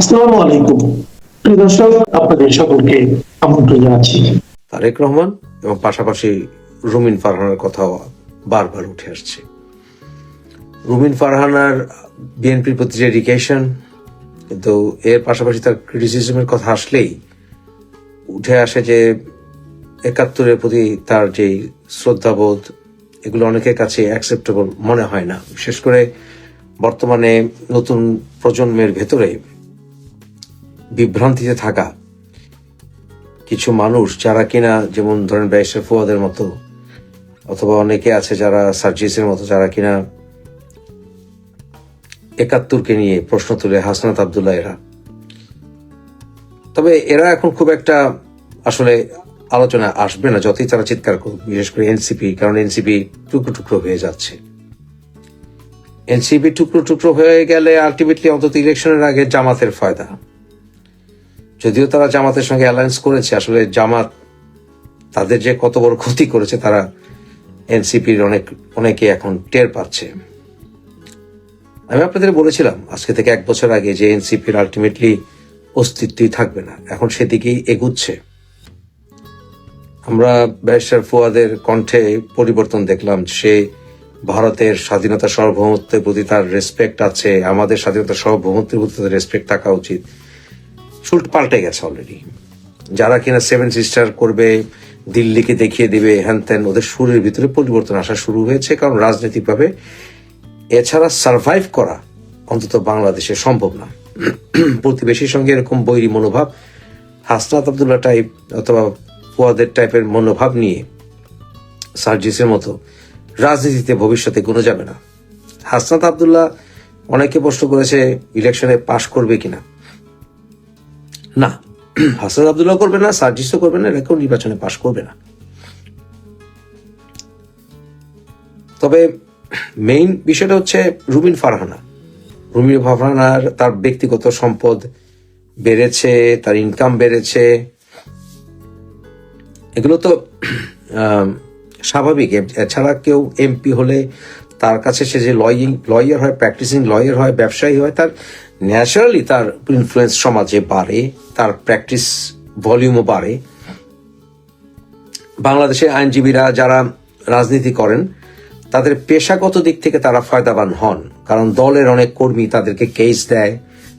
আসসালামু আলাইকুম। প্রিয় দর্শক, আপনাদের সকলকে আমন্ত্রণ জানাচ্ছি। তারেক রহমান এবং পাশাপাশি রুমিন কথাও বারবার উঠে আসছে। রুমিন ফারহানার বিএনপির প্রতি ডেডিকেশন কিন্তু এর পাশাপাশি তার ক্রিটিসিজমের কথা আসলেই উঠে আসে যে একাত্তরের প্রতি তার যেই শ্রদ্ধাবোধ, এগুলো অনেকের কাছে অ্যাকসেপ্টেবল মনে হয় না। বিশেষ করে বর্তমানে নতুন প্রজন্মের ভেতরে বিভ্রান্তিতে থাকা। কিছু মানুষ যারা কিনা যেমন ধরেন ব্যারিস্টার ফুয়াদের মতো, অথবা অনেকে আছে যারা সার্জিসের মতো, যারা কিনা একাত্তরকে নিয়ে প্রশ্ন তুলে, হাসনাত আবদুল্লাহ এরা। তবে এরা এখন খুব একটা আসলে আলোচনা আসবে না, যতই তারা চিৎকার করুক, বিশেষ করে এনসিপি, কারণ এনসিপি টুকরো টুকরো হয়ে যাচ্ছে। এনসিপি টুকরো টুকরো হয়ে গেলে আলটিমেটলি অন্তত ইলেকশনের আগে জামাতের ফায়দা। যদিও তারা জামাতের সঙ্গে অ্যালায়েন্স করেছে, আসলে জামাত তাদের যে কত বড় ক্ষতি করেছে, তারা এনসিপির অনেক, অনেকে এখন টের পাচ্ছে। আমি আপনাদের বলেছিলাম, আজকে থেকে এক বছর আগে যে এনসিপির আলটিমেটলি অস্তিত্বই থাকবে না, এখন সেদিকেই এগুচ্ছে। আমরা ব্যারিস্টার ফুয়াদের কণ্ঠে পরিবর্তন দেখলাম, সে ভারতের স্বাধীনতা সার্বভৌমত্বের প্রতি তার রেসপেক্ট আছে, আমাদের স্বাধীনতা সার্বভৌমত্বের প্রতি তাদের রেসপেক্ট থাকা উচিত। চুল্ট পাল্টে গেছে অলরেডি যারা কিনা সেভেন সিস্টার করবে, দিল্লিকে দেখিয়ে দিবে, হ্যান ত্যান, ওদের সুরের ভিতরে পরিবর্তন আসা শুরু হয়েছে, কারণ রাজনৈতিকভাবে এছাড়া সার্ভাইভ করা অন্তত বাংলাদেশে সম্ভব না। প্রতিবেশীর সঙ্গে এরকম বৈরী মনোভাব, হাসনাত আবদুল্লাহ টাইপ অথবা ফুয়াদের টাইপের মনোভাব নিয়ে সার্জিসের মতো রাজনীতিতে ভবিষ্যতে কোনো যাবে না। হাসনাত আবদুল্লাহ অনেকে প্রশ্ন করেছে ইলেকশনে পাশ করবে কিনা। না। হাসান আবদুল্লাহ করবে না, সার্জিসও করবে না, এরা কেউ নির্বাচনে পাশ করবে না। তবে মেইন বিষয়টা হচ্ছে রুমিন ফারহানা। রুমিন ফারহানার তার ব্যক্তিগত সম্পদ বেড়েছে, তার ইনকাম বেড়েছে। এগুলো তো স্বাভাবিক। এছাড়া কেউ এমপি হলে তার কাছে সে যে লয়িং লয়ার হয় প্র্যাকটিসিং লয়ার হয়, ব্যবসায়ী হয়, তার ন্যাচারালি তার ইনফ্লুয়েন্স সমাজে বাড়ে, তার প্র্যাকটিস ভলিউমও বাড়ে। বাংলাদেশে আইনজীবীরা যারা রাজনীতি করেন, তাদের পেশাগত দিক থেকে তারা ফায়দাবান হন, কারণ দলের অনেক কর্মী তাদেরকে কেস দেয়।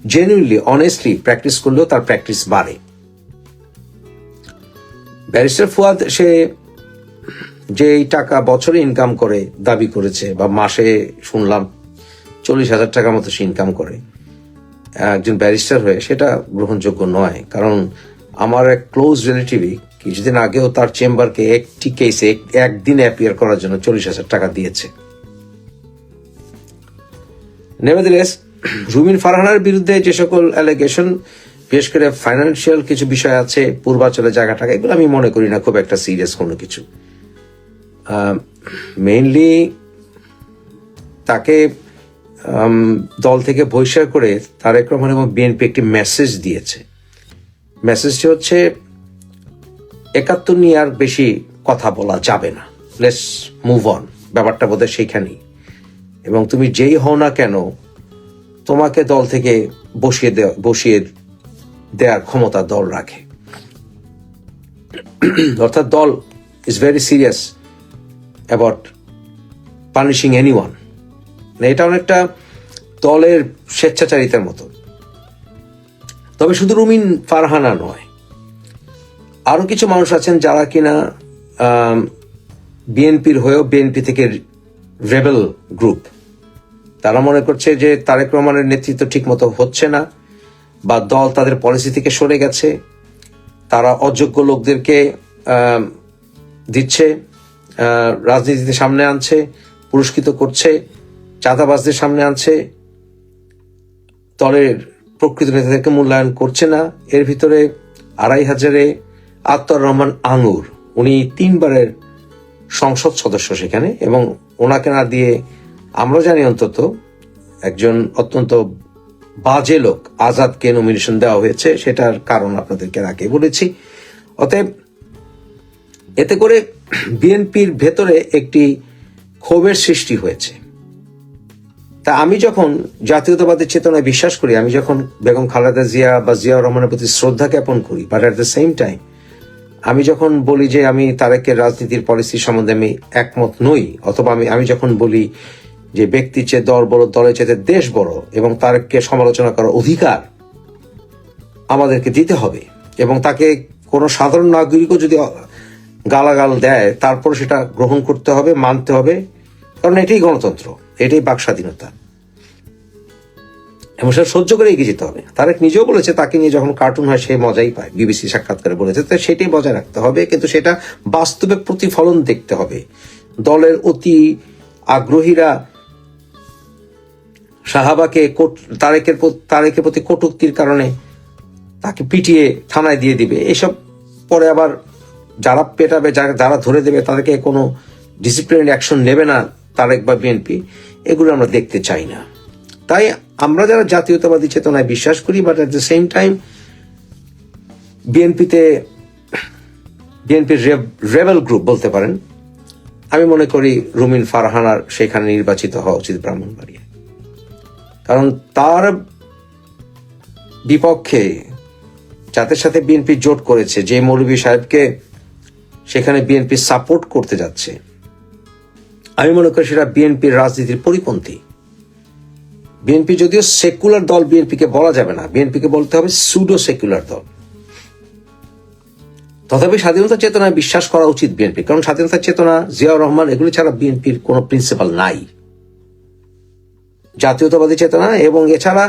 জেনুইনলি অনেস্টলি প্র্যাকটিস করলেও তার প্র্যাকটিস বাড়ে। ব্যারিস্টার ফুয়াদ সে যে এই টাকা বছরে ইনকাম করে, দাবি করেছে, বা মাসে শুনলাম, চল্লিশ হাজার টাকার মতো সে ইনকাম করে। একজন ব্যারিস্টার হয়ে সেটা গ্রহণযোগ্য নয়। কারণ আমার এক ক্লোজ রিলেটিভই কিছুদিন আগেও তার চেম্বারকে একটি কেসে একদিন অ্যাপিয়ার করার জন্য চল্লিশ হাজার টাকা দিয়েছে। নেভাদিলেস রুমিন ফারহানার বিরুদ্ধে যে সকল অ্যালিগেশন বিশেষ করে ফাইন্যান্সিয়াল কিছু বিষয় আছে, পূর্বাচলের জায়গা টাকা এগুলো আমি মনে করি না, খুব একটা সিরিয়াস কোনো কিছু। মেইনলি তাকে দল থেকে বহিষ্কার করে তারেক রহমান এবং বিএনপি একটি মেসেজ দিয়েছে। মেসেজটি হচ্ছে, একাত্তর নিয়ে আর বেশি কথা বলা যাবে না। লেস মুভ অন ব্যাপারটা বোধহয় সেইখানেই। এবং তুমি যেই হও না কেন, তোমাকে দল থেকে বসিয়ে দেওয়া বসিয়ে দেওয়ার ক্ষমতা দল রাখে। অর্থাৎ দল is very serious about punishing anyone এটা অনেকটা দলের স্বেচ্ছাচারিতার মতো। তবে শুধু রুমিন ফারহানা নয়, আরও কিছু মানুষ আছেন যারা কিনা বিএনপির হয়েও বিএনপি থেকে রেবেল গ্রুপ। তারা মনে করছে যে তারেক রহমানের নেতৃত্ব ঠিক মতো হচ্ছে না বা দল তাদের পলিসি থেকে সরে গেছে। তারা অযোগ্য লোকদেরকে দিচ্ছে রাজনীতিতে সামনে আনছে, পুরস্কৃত করছে। চাঁদাবাজদের সামনে আনছে। দলের প্রকৃত নেতাদেরকে মূল্যায়ন করছে না। এর ভিতরে আড়াই হাজারে আত্মর রহমান আঙুর। উনি তিনবারের সংসদ সদস্য সেখানে এবং ওনাকে না দিয়ে আমরা জানি অন্তত একজন অত্যন্ত বাজে লোক আজাদকে নমিনেশন দেওয়া হয়েছে। সেটার কারণ আপনাদেরকে আগে বলেছি। অতএব এতে করে বিএনপির ভেতরে একটি ক্ষোভের সৃষ্টি হয়েছে। তা আমি যখন জাতীয়তাবাদের চেতনায় বিশ্বাস করি, আমি যখন বেগম খালেদা জিয়া বা জিয়াউর রহমানের প্রতি শ্রদ্ধা জ্ঞাপন করি but at the same time আমি যখন বলি যে আমি তারেকের রাজনীতির পলিসি সম্বন্ধে আমি একমত নই, অথবা আমি আমি যখন বলি যে ব্যক্তির চেয়ে দল বড়, দলের চেয়ে দেশ বড় এবং তারেককে সমালোচনা করার অধিকার আমাদেরকে দিতে হবে এবং তাকে কোনো সাধারণ নাগরিকও যদি গালাগাল দেয়, তারপর সেটা গ্রহণ করতে হবে, মানতে হবে, কারণ এটাই গণতন্ত্র। এটাই বাক স্বাধীনতা। এবং সেটা সহ্য করে এগিয়ে যেতে হবে। তারেক নিজেও বলেছে, তাকে নিয়ে যখন কার্টুন হয়, সে মজাই পায়। বিবিসি সাক্ষাৎকারে বলেছে, তো সেটাই বজায় রাখতে হবে, কিন্তু সেটা বাস্তবে প্রতিফলন দেখতে হবে। দলের অতি আগ্রহীরা সাহাবাকে তারেকের তারেকের প্রতি কটুক্তির কারণে তাকে পিটিয়ে থানায় দিয়ে দিবে। এসব পরে আবার যারা পেটাবে, যারা ধরে দেবে, তাদেরকে কোনো ডিসিপ্লিনারি অ্যাকশন নেবে না তারেক বা বিএনপি। এগুলো আমরা দেখতে চাই না। তাই আমরা যারা জাতীয়তাবাদী চেতনায় বিশ্বাস করি but at the same time বিএনপিতে বিএনপির রেবেল গ্রুপ বলতে পারেন, আমি মনে করি রুমিন ফারহানার সেখানে নির্বাচিত হওয়া উচিত ব্রাহ্মণবাড়িয়া কারণ তার বিপক্ষে, যাদের সাথে বিএনপি জোট করেছে, যে মৌলভী সাহেবকে সেখানে বিএনপি সাপোর্ট করতে যাচ্ছে আমি মনে করি সেটা বিএনপির রাজনীতির পরিপন্থী। বিএনপি যদিও সেকুলার দল বিএনপিকে বলা যাবে না, বিএনপিকে বলতে হবে সুডো সেকুলার দল। তথাপি স্বাধীনতা চেতনায় বিশ্বাস করা উচিত বিএনপি, কারণ স্বাধীনতা চেতনা, জিয়াউর রহমান, এগুলি ছাড়া বিএনপির কোনো প্রিন্সিপাল নাই। জাতীয়তাবাদী চেতনা এবং এছাড়া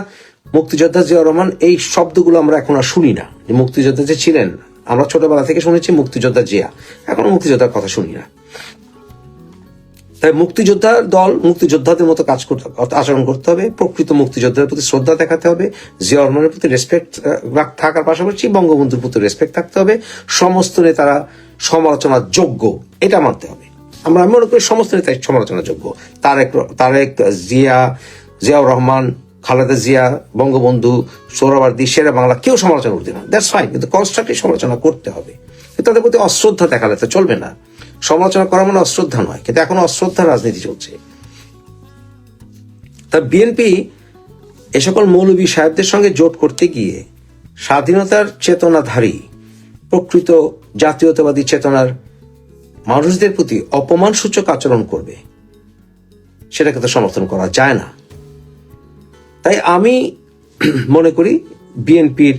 মুক্তিযোদ্ধা জিয়াউর রহমান, এই শব্দগুলো আমরা এখন আর শুনি না। যে মুক্তিযোদ্ধা যে ছিলেন, আমরা ছোটবেলা থেকে শুনেছি মুক্তিযোদ্ধা জিয়া, এখন মুক্তিযোদ্ধার কথা শুনি না। তাই মুক্তিযোদ্ধার দল মুক্তিযোদ্ধাদের মতো কাজ করতে হবে আচরণ করতে হবে, প্রকৃত মুক্তিযোদ্ধার প্রতি শ্রদ্ধা দেখাতে হবে, জিয়া রহমানের প্রতি রেসপেক্ট থাকার পাশাপাশি বঙ্গবন্ধুর প্রতি রেসপেক্ট থাকতে হবে, সমস্ত নেতারা সমালোচনার যোগ্য এটা মানতে হবে। আমরা আমি মনে করি সমস্ত নেতাই সমালোচনার যোগ্য তারেক তারেক, জিয়া, জিয়াউর রহমান, খালেদা জিয়া, বঙ্গবন্ধু সৌরবার্দী সেরা বাংলা কেউ সমালোচনা করতে না। দ্যাটস ফাইন কিন্তু কনস্ট্রাকটিভ সমালোচনা করতে হবে। তাদের প্রতি অশ্রদ্ধা দেখালে তো চলবে না। সমালোচনা করা মানে অশ্রদ্ধা নয়, কিন্তু এখন অশ্রদ্ধা রাজনীতি চলছে। তা বিএনপি এ সকল মৌলবী সাহেবদের সঙ্গে জোট করতে গিয়ে স্বাধীনতার চেতনাধারী, প্রকৃত জাতীয়তাবাদী চেতনার মানুষদের প্রতি অপমানসূচক আচরণ করবে, সেটাকে তো সমর্থন করা যায় না। তাই আমি মনে করি বিএনপির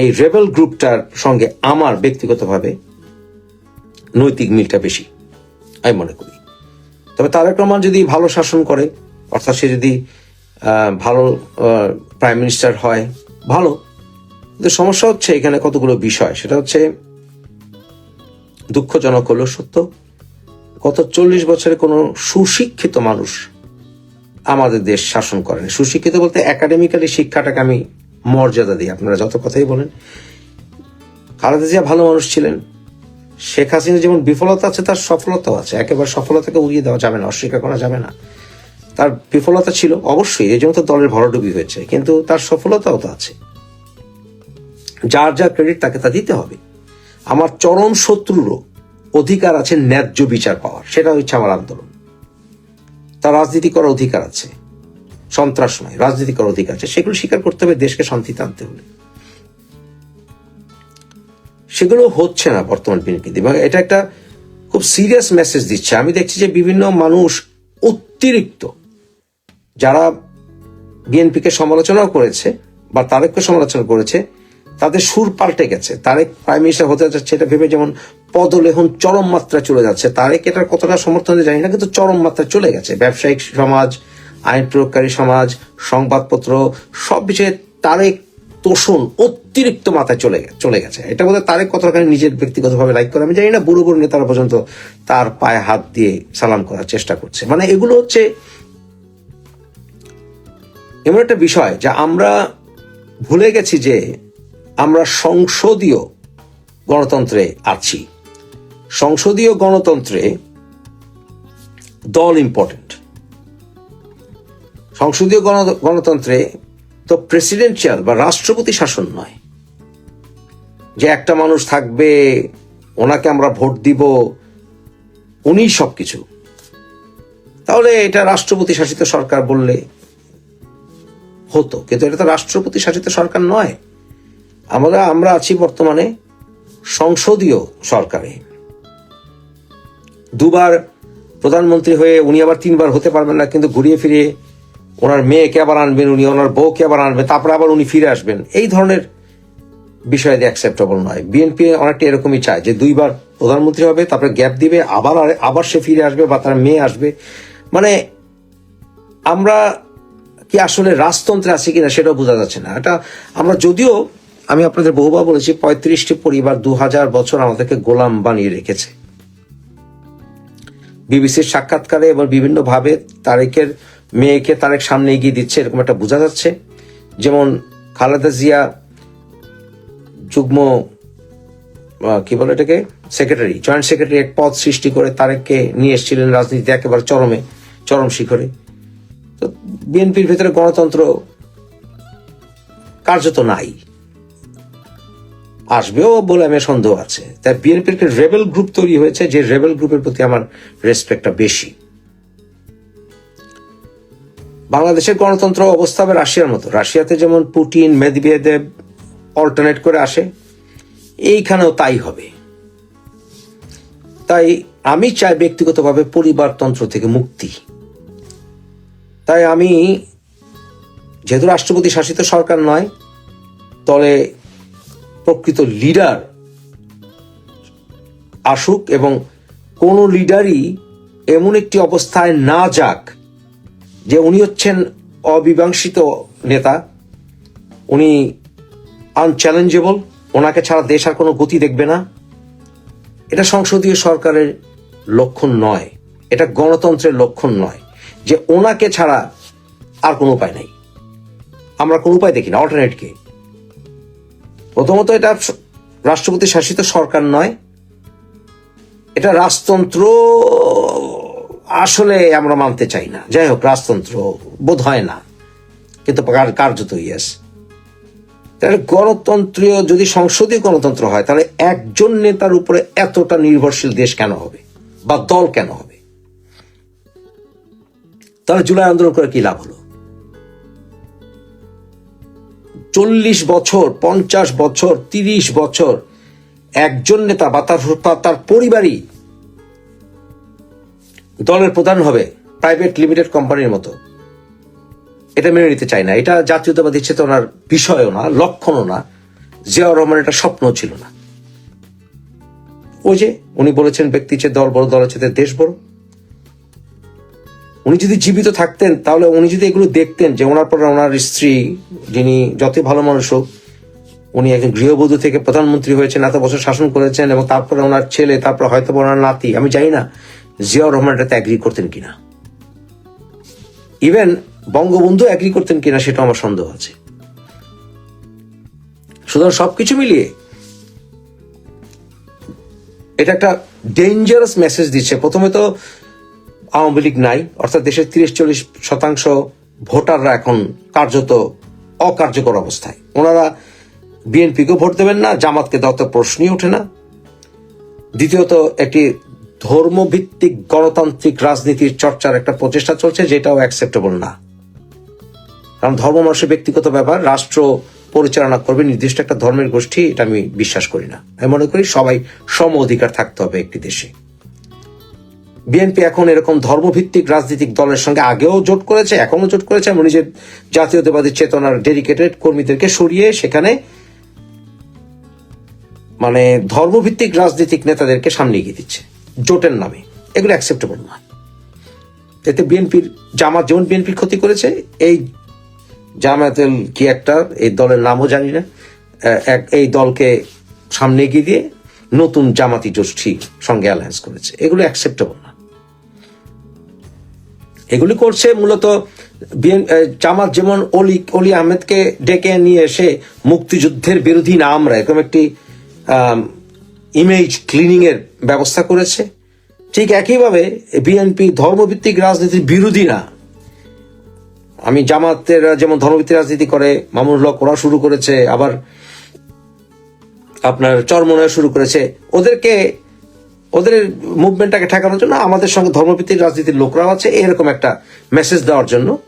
এই রেবেল গ্রুপটার সঙ্গে আমার ব্যক্তিগতভাবে নৈতিক মিলটা বেশি, আমি মনে করি। তবে তারেক রহমান যদি ভালো শাসন করে, অর্থাৎ সে যদি ভালো প্রাইম মিনিস্টার হয়, ভালো। কিন্তু সমস্যা হচ্ছে এখানে কতগুলো বিষয়। সেটা হচ্ছে, দুঃখজনক হলো সত্য, গত চল্লিশ বছরে কোনো সুশিক্ষিত মানুষ আমাদের দেশ শাসন করেন। সুশিক্ষিত বলতে একাডেমিক্যালি শিক্ষাটাকে আমি মর্যাদা দিই। আপনারা যত কথাই বলেন, খালেদা জিয়া ভালো মানুষ ছিলেন শেখ হাসিনা যেমন বিফলতা আছে, তার সফলতাও আছে। একেবারে সফলতাকে উড়িয়ে দেওয়া যাবে না, অস্বীকার করা যাবে না। তার বিফলতা ছিল অবশ্যই, এই জন্য তো দলের ভরাডুবি হয়েছে, কিন্তু তার সফলতাও তো আছে। যার যার ক্রেডিট তাকে তা দিতে হবে। আমার চরম শত্রুরও অধিকার আছে ন্যায্য বিচার পাওয়ার সেটা হচ্ছে আমার আন্দোলন। তার রাজনীতি করার অধিকার আছে, সন্ত্রাস নয়, রাজনীতি করার অধিকার আছে, সেগুলো স্বীকার করতে হবে, দেশকে শান্তিতে আনতে হলে। সেগুলো হচ্ছে না বর্তমান বিএনপিতে এবং এটা একটা খুব সিরিয়াস মেসেজ দিচ্ছে। আমি দেখছি যে বিভিন্ন মানুষ অতিরিক্ত, যারা বিএনপিকে সমালোচনাও করেছে বা তারেককে সমালোচনা করেছে, তাদের সুর পাল্টে গেছে। তারেক প্রাইম মিনিস্টার হতে যাচ্ছে এটা ভেবে যেমন পদলেহন চরম মাত্রায় চলে যাচ্ছে। তারেক এটার কতটা সমর্থন জানি না, কিন্তু চরম মাত্রা চলে গেছে। ব্যবসায়িক সমাজ, আইন প্রয়োগকারী সমাজ, সংবাদপত্র, সব বিষয়ে তারেক তোষণ অতিরিক্ত মাথায় চলে চলে গেছে। এটা বোধহয় তারেক কতখানি নিজের ব্যক্তিগতভাবে লাইক করে, আমি জানি না, বুড়ো বুড়ো নেতারা পর্যন্ত তার পায়ে হাত দিয়ে সালাম করার চেষ্টা করছে। মানে এগুলো হচ্ছে এমন একটা বিষয় যা আমরা ভুলে গেছি যে আমরা সংসদীয় গণতন্ত্রে আছি। সংসদীয় গণতন্ত্রে দল ইম্পর্টেন্ট সংসদীয় গণ- গণতন্ত্রে তো প্রেসিডেন্সিয়াল বা রাষ্ট্রপতি শাসন নয়। যে একটা মানুষ থাকবে, ওনাকে আমরা ভোট দিব উনি সবকিছু। তাহলে এটা রাষ্ট্রপতি শাসিত সরকার বললে হতো, কিন্তু এটা তো রাষ্ট্রপতি শাসিত সরকার নয়। আমরা আমরা আছি বর্তমানে সংসদীয় সরকারে। দুবার প্রধানমন্ত্রী হয়ে উনি আবার তিনবার হতে পারবেন না, কিন্তু ঘুরিয়ে ফিরিয়ে ওনার মেয়েকে আবার আনবেন, উনি ওনার বউকে আবার আনবেন, তারপরে আবার উনি ফিরে আসবেন। এই ধরনের বিষয় অ্যাকসেপ্টেবল নয়। বিএনপি অনেকটা এরকমই চায় যে দুইবার প্রধানমন্ত্রী হবে, তারপরে গ্যাপ দিবে, আবার আবার সে ফিরে আসবে বা তার মেয়ে আসবে। মানে আমরা কি আসলে রাজতন্ত্রে আছি কিনা সেটাও বোঝা যাচ্ছে না। এটা আমরা যদিও, আমি আপনাদের বহুবার বলেছি, পঁয়ত্রিশটি পরিবার দু হাজার বছর আমাদেরকে গোলাম বানিয়ে রেখেছে। বিবিসির সাক্ষাৎকারে এবং বিভিন্নভাবে তারেকের মেয়েকে তারেক সামনে এগিয়ে দিচ্ছে, এরকম একটা বোঝা যাচ্ছে। যেমন খালেদা জিয়া যুগ্ম কি বলে এটাকে? সেক্রেটারি জয়েন্ট সেক্রেটারি এক পদ সৃষ্টি করে তারেককে নিয়ে এসেছিলেন রাজনীতিতে একেবারে চরমে, চরম শিখরে। তো বিএনপির ভেতরে গণতন্ত্র কার্যত নাই। আসবেও বলে আমি সন্দেহ আছে। তাই বিএনপির রেবেল গ্রুপ তৈরি হয়েছে, যে রেবেল গ্রুপের প্রতি আমার রেসপেক্টটা বেশি। বাংলাদেশের গণতন্ত্র অবস্থা হবে রাশিয়ার মতো। রাশিয়াতে যেমন পুটিন মেদভেদেব অল্টারনেট করে আসে, এইখানেও তাই হবে। তাই আমি চাই ব্যক্তিগতভাবে পরিবারতন্ত্র থেকে মুক্তি। তাই আমি, যেহেতু রাষ্ট্রপতি শাসিত সরকার নয় তবে প্রকৃত লিডার আসুক এবং কোন লিডারই এমন একটি অবস্থায় না যাক যে উনি হচ্ছেন অবিবাংশিত নেতা, উনি আনচ্যালেঞ্জেবল ওনাকে ছাড়া দেশ আর কোনো গতি দেখবে না। এটা সংসদীয় সরকারের লক্ষণ নয়, এটা গণতন্ত্রের লক্ষণ নয় যে ওনাকে ছাড়া আর কোনো উপায় নাই। আমরা কোনো উপায় দেখি না অল্টারনেট কে। প্রথমত এটা রাষ্ট্রপতি শাসিত সরকার নয়, এটা রাজতন্ত্র আসলে আমরা মানতে চাই না। যাই হোক, রাজতন্ত্র বোধ হয় না। কিন্তু কার্যত ইয়েস। তাহলে গণতন্ত্রীয় যদি সংসদীয় গণতন্ত্র হয়, তাহলে একজন নেতার উপরে এতটা নির্ভরশীল দেশ কেন হবে? বা দল কেন হবে? তাহলে জুলাই আন্দোলন করে কি লাভ হলো? চল্লিশ বছর, পঞ্চাশ বছর, তিরিশ বছর একজন নেতা বা তার পরিবারই দলের প্রধান হবে প্রাইভেট লিমিটেড কোম্পানির মতো। এটা মেনে নিতে চাই না। এটা জাতীয়তাবাদী চেতনার বিষয়ও না, লক্ষণও না। জিয়াউর রহমান এটা স্বপ্ন ছিল না। ওই যে উনি বলেছেন ব্যক্তি চেয়ে দল বড়, দলের চেয়ে দেশ বড়। উনি যদি জীবিত থাকতেন, তাহলে উনি যদি এগুলো দেখতেন যে ওনার পর ওনার স্ত্রী, যিনি যতই ভালো মানুষ হোক, উনি একজন গৃহবধূ থেকে প্রধানমন্ত্রী হয়েছেন, এত বছর শাসন করেছেন এবং তারপরে ওনার ছেলে, তারপরে হয়তো ওনার নাতি, আমি জানি না। জিয়াউর রহমান এটাতে অ্যাগ্রি করতেন কিনা? ইভেন বঙ্গবন্ধু অ্যাগ্রি করতেন কিনা সেটা আমার সন্দেহ আছে। সুতরাং সবকিছু মিলিয়ে এটা একটা ডেঞ্জারাস মেসেজ দিচ্ছে। প্রথমে তো আওয়ামী লীগ নাই, অর্থাৎ দেশের তিরিশ চল্লিশ শতাংশ ভোটাররা এখন কার্যত অকার্যকর অবস্থায়। ওনারা বিএনপিকে ভোট দেবেন না, জামাতকে দেওয়া তো প্রশ্নই ওঠে না। দ্বিতীয়ত একটি ধর্মভিত্তিক গণতান্ত্রিক রাজনীতির চর্চার একটা প্রচেষ্টা চলছে, যেটাও অ্যাকসেপ্টেবল না। কারণ ধর্ম মানুষের ব্যক্তিগত ব্যাপার, রাষ্ট্র পরিচালনা করবে নির্দিষ্ট একটা ধর্মের গোষ্ঠী, এটা আমি বিশ্বাস করি না। আমি মনে করি সবাই সম অধিকার থাকতে হবে একটি দেশে। বিএনপি এখন এরকম ধর্মভিত্তিক রাজনৈতিক দলের সঙ্গে আগেও জোট করেছে, এখনও জোট করেছে। এবং নিজের জাতীয়তাবাদী চেতনার ডেডিকেটেড কর্মীদেরকে সরিয়ে সেখানে মানে ধর্মভিত্তিক রাজনৈতিক নেতাদেরকে সামনে এগিয়ে দিচ্ছে। জোটের নামে। এগুলো অ্যাকসেপ্টেবল নয়। এতে বিএনপির জামাত, যেমন বিএনপির ক্ষতি করেছে, এই জামায়াতুল কি একটা, এই দলের নামও জানি না এক, এই দলকে সামনে এগিয়ে দিয়ে নতুন জামাতি গোষ্ঠী সঙ্গে অ্যালায়েন্স করেছে। এগুলো অ্যাকসেপ্টেবল না এগুলি করছে মূলত বিএন- জামাত যেমন অলি অলি আহমেদকে ডেকে নিয়ে এসে মুক্তিযুদ্ধের বিরোধী না আমরা, এরকম একটি ইমেজ ক্লিনিং এর ব্যবস্থা করেছে। ঠিক একইভাবে বিএনপি ধর্মভিত্তিক রাজনীতির বিরোধী না আমি জামাতের যেমন ধর্মভিত্তিক রাজনীতি করে, মামুনুল হক ওরা শুরু করেছে, আবার আপনার চরমনয় শুরু করেছে। ওদেরকে, ওদের মুভমেন্টটাকে ঠেকানোর জন্য আমাদের সঙ্গে ধর্মভিত্তিক রাজনীতির লোকরাও আছে, এরকম একটা মেসেজ দেওয়ার জন্য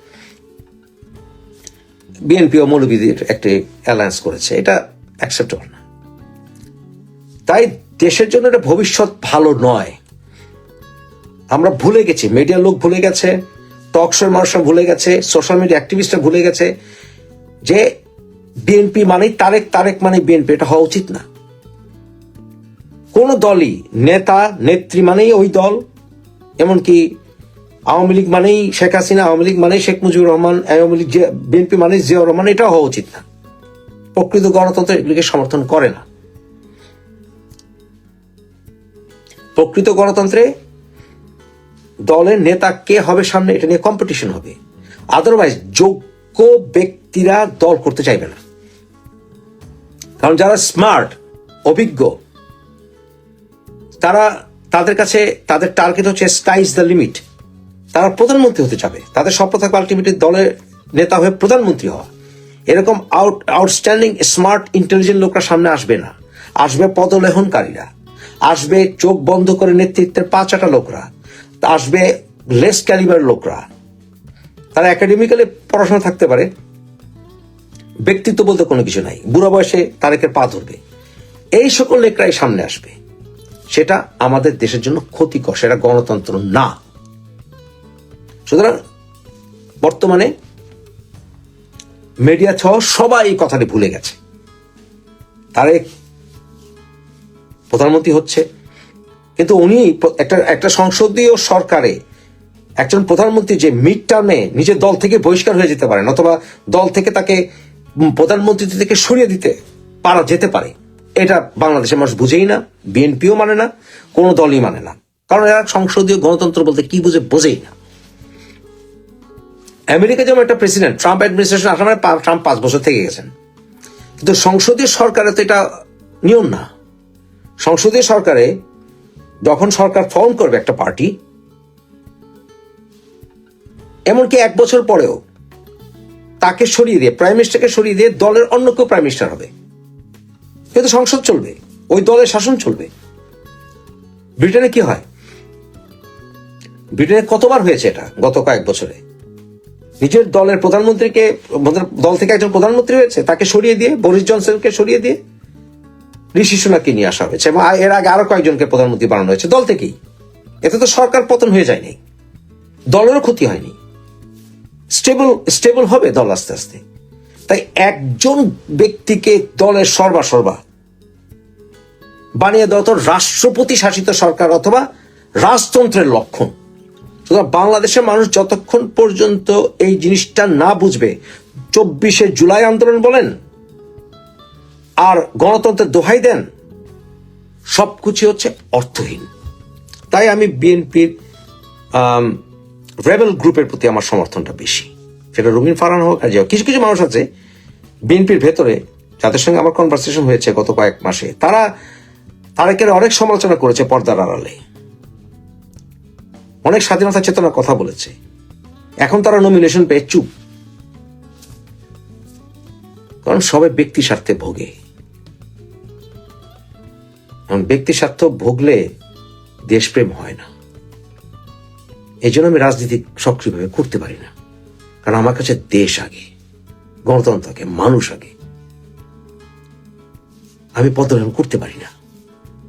বিএনপি ও মৌলবীদের একটি অ্যালায়েন্স করেছে। এটা অ্যাকসেপ্টেবল না। তাই দেশের জন্য এটা ভবিষ্যৎ ভালো নয়। আমরা ভুলে গেছি মিডিয়ার লোক ভুলে গেছে টক শোর মানুষরা ভুলে গেছে সোশ্যাল মিডিয়া অ্যাক্টিভিস্টরা ভুলে গেছে, যে বিএনপি মানে তারেক তারেক মানে বিএনপি এটা হওয়া উচিত না। কোন দলই নেতা, নেত্রী মানেই ওই দল, এমনকি আওয়ামী লীগ মানেই শেখ হাসিনা, আওয়ামী লীগ মানেই শেখ মুজিবুর রহমান, আওয়ামী লীগ বিএনপি মানে জিয়াউর রহমান এটা হওয়া উচিত না। প্রকৃত গণতন্ত্র এগুলিকে সমর্থন করে না। প্রকৃত গণতন্ত্রে দলের নেতা কে হবে সামনে, এটা নিয়ে কম্পিটিশন হবে। আদারওয়াইজ যোগ্য ব্যক্তিরা দল করতে চাইবে না। কারণ যারা স্মার্ট অভিজ্ঞ, তারা তাদের কাছে, তাদের টার্গেট হচ্ছে স্কাইজ দ্য লিমিট তারা প্রধানমন্ত্রী হতে চাবে। তাদের স্বপ্ন থাকবে আলটিমেটলি দলের নেতা হয়ে প্রধানমন্ত্রী হওয়া। এরকম আউট আউটস্ট্যান্ডিং স্মার্ট ইন্টেলিজেন্ট লোকরা সামনে আসবে না। আসবে পদলেহনকারীরা। আসবে চোখ বন্ধ করে নেতৃত্বের পাঁচাটা লোকরা আসবে লেস ক্যালিবার লোকরা। তারা একাডেমিক্যালি পড়াশোনা থাকতে পারে। ব্যক্তিত্ব বলতে কোনো কিছু নাই। বুড়া বয়সে তারেকের পা ধরবে। এই সকল লেকরাই সামনে আসবে। সেটা আমাদের দেশের জন্য ক্ষতিকর, সেটা গণতন্ত্র না। সুতরাং বর্তমানে মিডিয়া সহ সবাই এই কথাটি ভুলে গেছে। তারেক প্রধানমন্ত্রী হচ্ছে। কিন্তু উনি একটা একটা সংসদীয় সরকারে একজন প্রধানমন্ত্রী যে মিড টার্মে নিজের দল থেকে বহিষ্কার হয়ে যেতে পারেন, অথবা দল থেকে তাকে প্রধানমন্ত্রী থেকে সরিয়ে দিতে পারা যেতে পারে, এটা বাংলাদেশের মানুষ বুঝেই না, বিএনপিও মানে না, কোনো দলই মানে না। কারণ এরা সংসদীয় গণতন্ত্র বলতে কি বুঝে বোঝেই না। আমেরিকা যেমন একটা প্রেসিডেন্ট ট্রাম্প অ্যাডমিনিস্ট্রেশন আসার মানে ট্রাম্প পাঁচ বছর থেকে গেছেন। কিন্তু সংসদীয় সরকারে তো এটা নিয়ম না। সংসদীয় সরকারে যখন সরকার ফর্ম করবে একটা পার্টি, এমনকি এক বছর পরেও তাকে সরিয়ে দিয়ে প্রাইম মিনিস্টারকে সরিয়ে দিয়ে দলের অন্য কেউ প্রাইম মিনিস্টার হবে। কিন্তু সংসদ চলবে, ওই দলের শাসন চলবে। ব্রিটেনে কি হয়? ব্রিটেনে কতবার হয়েছে এটা গত কয়েক বছরে? নিজের দলের প্রধানমন্ত্রীকে, দল থেকে একজন প্রধানমন্ত্রী হয়েছে, তাকে সরিয়ে দিয়ে বরিস জনসনকে সরিয়ে দিয়ে ঋষি সোনাকে নিয়ে আসা হয়েছে এবং এর আগে আরও কয়েকজনকে প্রধানমন্ত্রী বানানো হয়েছে। দল থেকেই। এতে তো সরকার পতন হয়ে যায়নি। দলেরও ক্ষতি হয়নি। স্টেবল স্টেবল হবে দল আস্তে আস্তে। তাই একজন ব্যক্তিকে দলের সর্বা সর্বা বানিয়ে দেওয়া তো রাষ্ট্রপতি শাসিত সরকার অথবা রাজতন্ত্রের লক্ষণ। সুতরাং বাংলাদেশের মানুষ যতক্ষণ পর্যন্ত এই জিনিসটা না বুঝবে, চব্বিশে জুলাই আন্দোলন বলেন আর গণতন্ত্রের দোহাই দেন, সবকিছু হচ্ছে অর্থহীন। তাই আমি বিএনপির রেবেল গ্রুপের প্রতি আমার সমর্থনটা বেশি। সেটা রঙিন ফারহান হোক আর যে কিছু কিছু মানুষ আছে বিএনপির ভেতরে যাদের সঙ্গে আমার কনভারসেশন হয়েছে গত কয়েক মাসে, তারা, তারেকের অনেক সমালোচনা করেছে পর্দার আড়ালে। অনেক স্বাধীনতা চেতনার কথা বলেছে। এখন তারা নমিনেশন পেয়ে চুপ। কারণ সবাই ব্যক্তি স্বার্থে ভোগে। এখন ব্যক্তি স্বার্থ ভোগলে দেশপ্রেম হয় না। এই জন্য আমি রাজনীতি সক্রিয়ভাবে করতে পারি না। কারণ আমার কাছে দেশ আগে, গণতন্ত্র আগে, মানুষ আগে। আমি পদলেহন করতে পারি না।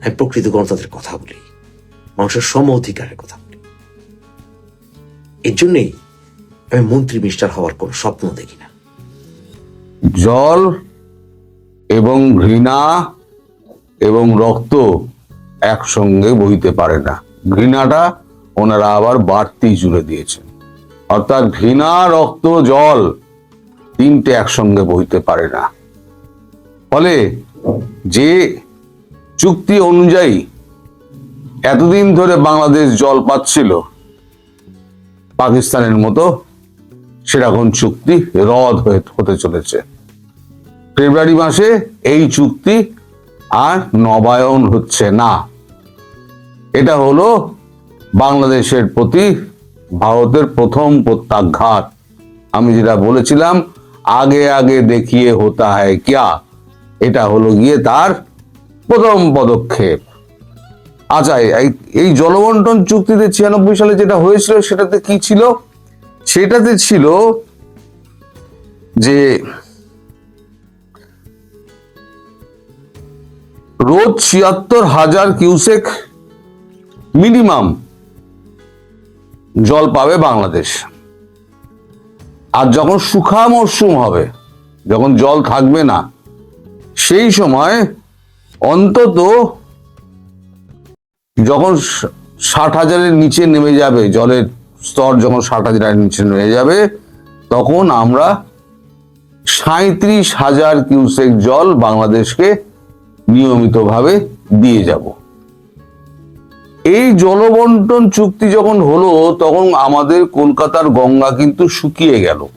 আমি প্রকৃত গণতন্ত্রের কথা বলি, মানুষের সম অধিকারের কথা বলি। এর জন্যেই আমি মন্ত্রী মিনিস্টার হওয়ার কোনো স্বপ্ন দেখি না। জল এবং ঘৃণা এবং রক্ত একসঙ্গে বইতে পারে না। ঘৃণাটা ওনারা আবার বাড়তি জুড়ে দিয়েছেন। অর্থাৎ ঘৃণা, রক্ত, জল তিনটে একসঙ্গে বইতে পারে না। ফলে যে চুক্তি অনুযায়ী এতদিন ধরে বাংলাদেশ জল পাচ্ছিল পাকিস্তানের মতো সেরকম চুক্তি রদ হয়ে হতে চলেছে। ফেব্রুয়ারি মাসে এই চুক্তি আর নবায়ন হচ্ছে না। এটা হলো বাংলাদেশের প্রতি ভারতের প্রথম প্রত্যাঘাত। আমি যেটা বলেছিলাম, আগে আগে দেখিয়ে হতা হয় কিয়া? এটা হলো গিয়ে তার প্রথম পদক্ষেপ। আচ্ছা এই- জলবন্টন চুক্তিতে ছিয়ানব্বই সালে যেটা হয়েছিল, সেটাতে কি ছিল? সেটাতে ছিল যে রোজ ছিয়াত্তর হাজার কিউসেক মিনিমাম জল পাবে বাংলাদেশ। আর যখন শুখা মরশুম হবে, যখন জল থাকবে না, সেই সময় অন্তত যখন ষাট হাজারের নিচে নেমে যাবে, জলের স্তর যখন ষাট হাজারের নিচে নেমে যাবে, তখন আমরা সাঁত্রিশ হাজার কিউসেক জল বাংলাদেশকে নিয়মিতভাবে দিয়ে যাব। এই জলবন্টন চুক্তি যখন হলো, তখন আমাদের কলকাতার গঙ্গা কিন্তু শুকিয়ে গেল।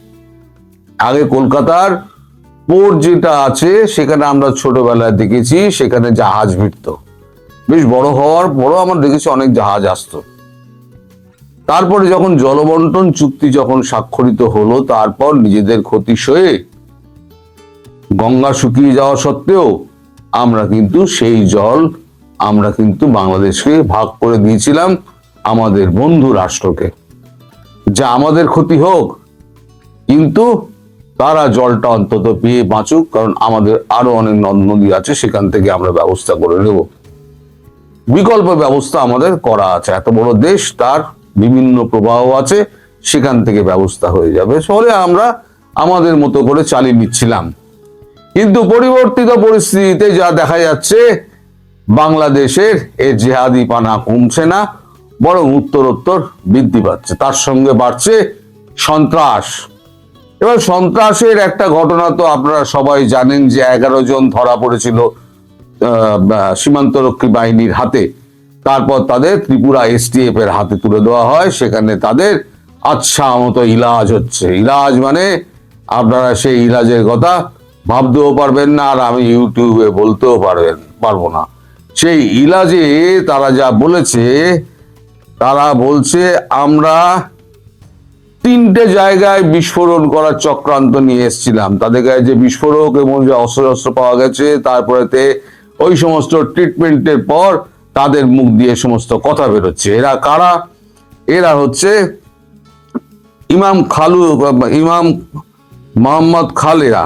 আগে কলকাতার পোর্ট যেটা আছে, সেখানে আমরা ছোটবেলায় দেখেছি, সেখানে জাহাজ ভিড়ত। বেশ বড় হওয়ার পরও আমরা দেখেছি অনেক জাহাজ আসতো। তারপরে যখন জলবন্টন চুক্তি যখন স্বাক্ষরিত হলো, তারপর নিজেদের ক্ষতি সয়ে গঙ্গা শুকিয়ে যাওয়া সত্ত্বেও আমরা কিন্তু সেই জল আমরা কিন্তু বাংলাদেশকে ভাগ করে দিয়েছিলাম আমাদের বন্ধু রাষ্ট্রকে। যা আমাদের ক্ষতি হোক, কিন্তু তারা জলটা অন্তত পেয়ে বাঁচুক, কারণ আমাদের আরও অনেক নদ নদী আছে, সেখান থেকে আমরা ব্যবস্থা করে নেব। বিকল্প ব্যবস্থা আমাদের করা আছে। এত বড় দেশ, তার বিভিন্ন প্রবাহ আছে, সেখান থেকে ব্যবস্থা হয়ে যাবে। ফলে আমরা আমাদের মতো করে চালিয়ে নিচ্ছিলাম। কিন্তু পরিবর্তিত পরিস্থিতিতে যা দেখা যাচ্ছে, বাংলাদেশের এ জেহাদি পানা কমছে না, বরং উত্তরোত্তর বৃদ্ধি পাচ্ছে। তার সঙ্গে বাড়ছে সন্ত্রাস। এবার সন্ত্রাসের একটা ঘটনা তো আপনারা সবাই জানেন যে এগারো জন ধরা পড়েছিল সীমান্তরক্ষী বাহিনীর হাতে। তারপর তাদের ত্রিপুরা এসটিএফ এর হাতে তুলে দেওয়া হয়। সেখানে তাদের আচ্ছা মতো ইলাজ হচ্ছে। ইলাজ মানে আপনারা সেই ইলাজের কথা ভাবতেও পারবেন না আর আমি ইউটিউবে বলতেও পারবেন, পারব না। সেই ইলাজে তারা যা বলেছে, তারা বলছে আমরা তিনটে জায়গায় বিস্ফোরণ করার চক্রান্ত নিয়ে এসেছিলাম। তাদের গায়ে যে বিস্ফোরক এবং যে অস্ত্র অস্ত্র পাওয়া গেছে, তারপরেতে ওই সমস্ত ট্রিটমেন্টের পর তাদের মুখ দিয়ে সমস্ত কথা বেরোচ্ছে। এরা কারা? এরা হচ্ছে ইমাম খালু, ইমাম মোহাম্মদ খালেরা।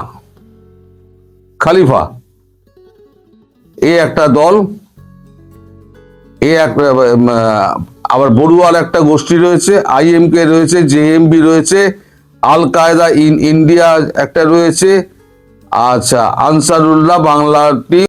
খালিফা। এ একটা দল, এ একটা আবার বড়ুয়ার একটা গোষ্ঠী রয়েছে, আইএমকে রয়েছে, জেএমবি রয়েছে আল কায়দা ইন, ইন্ডিয়া একটা রয়েছে। আচ্ছা আনসারুল্লাহ বাংলা টিম